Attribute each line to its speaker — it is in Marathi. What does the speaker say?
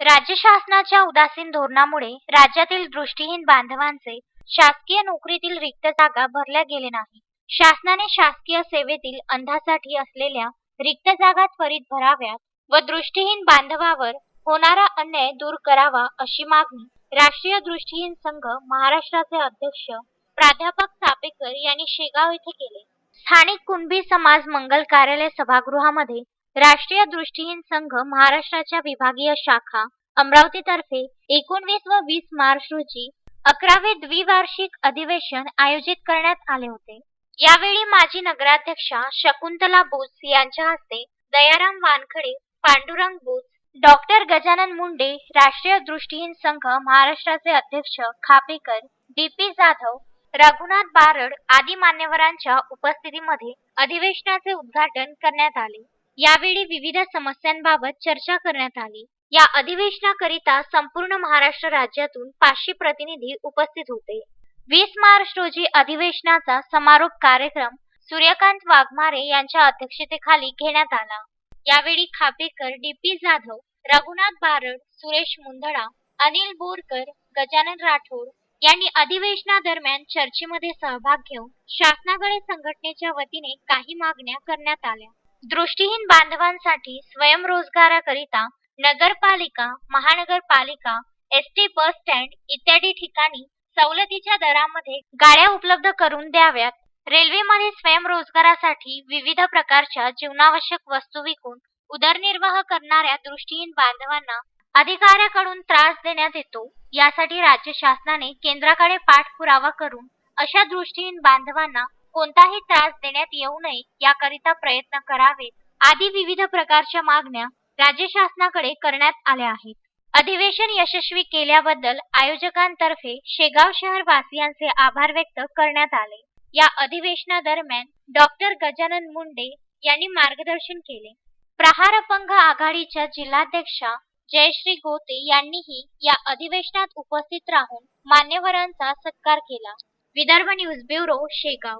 Speaker 1: राज्य शासनाच्या उदासीन धोरणामुळे राज्यातील दृष्टीहीन बांधवांचे शासकीय नोकरीतील रिक्त जागा भरल्या गेले नाही शासनाने शासकीय सेवेतील अंधासाठी असलेल्या रिक्त जागा त्वरित भराव्यात व दृष्टीहीन बांधवावर होणारा अन्याय दूर करावा अशी मागणी राष्ट्रीय दृष्टीहीन संघ महाराष्ट्राचे अध्यक्ष प्राध्यापक चापेकर यांनी शेगाव येथे केले. स्थानिक कुणबी समाज मंगल कार्यालय सभागृहामध्ये राष्ट्रीय दृष्टीहीन संघ महाराष्ट्राच्या विभागीय शाखा अमरावतीतर्फे एकोणवीस व वीस मार्च रोजी अकरावे द्विवार्षिक अधिवेशन आयोजित करण्यात आले होते. यावेळी माजी नगराध्यक्षा शकुंतला बोस यांच्या हस्ते दयाराम वानखडे पांडुरंग बोस डॉक्टर गजानन मुंडे राष्ट्रीय दृष्टीहीन संघ महाराष्ट्राचे अध्यक्ष खापेकर डी पी जाधव रघुनाथ बारड आदी मान्यवरांच्या उपस्थितीमध्ये अधिवेशनाचे उद्घाटन करण्यात आले. यावेळी विविध समस्यांबाबत चर्चा करण्यात आली. या अधिवेशनाकरिता संपूर्ण महाराष्ट्र राज्यातून पाचशे प्रतिनिधी उपस्थित होते. वीस मार्च रोजी अधिवेशनाचा समारोप कार्यक्रम सूर्यकांत वाघमारे यांच्या अध्यक्षतेखाली घेण्यात आला. यावेळी खापेकर डी पी जाधव रघुनाथ बारड सुरेश मुंदडा अनिल बोरकर गजानन राठोड यांनी अधिवेशनादरम्यान चर्चेमध्ये सहभाग घेऊन शासनाकडे संघटनेच्या वतीने काही मागण्या करण्यात आल्या. दृष्टीहीन बांधवांसाठी स्वयंरोजगाराकरिता नगरपालिका महानगरपालिका एस टी बस स्टँड इत्यादी ठिकाणी सवलतीच्या दरामध्ये गाड्या उपलब्ध करून द्याव्यात. रेल्वेमध्ये स्वयंरोजगारासाठी विविध प्रकारच्या जीवनावश्यक वस्तू विकून उदरनिर्वाह करणाऱ्या दृष्टीहीन बांधवांना अधिकाऱ्याकडून त्रास देण्यात येतो यासाठी राज्य शासनाने केंद्राकडे पाठपुरावा करून अशा दृष्टीहीन बांधवांना कोणताही त्रास देण्यात येऊ नये याकरिता प्रयत्न करावेत आदी विविध प्रकारच्या मागण्या राज्य शासनाकडे करण्यात आल्या आहेत. अधिवेशन यशस्वी केल्याबद्दल आयोजकांतर्फे शेगाव शहर वासियांचे आभार व्यक्त करण्यात आले. या अधिवेशनादरम्यान डॉक्टर गजानन मुंडे यांनी मार्गदर्शन केले. प्रहार अपंग आघाडीच्या जिल्हाध्यक्षा जयश्री गोते यांनीही या अधिवेशनात उपस्थित राहून मान्यवरांचा सत्कार केला. Vidarbha news bureau Shegaon.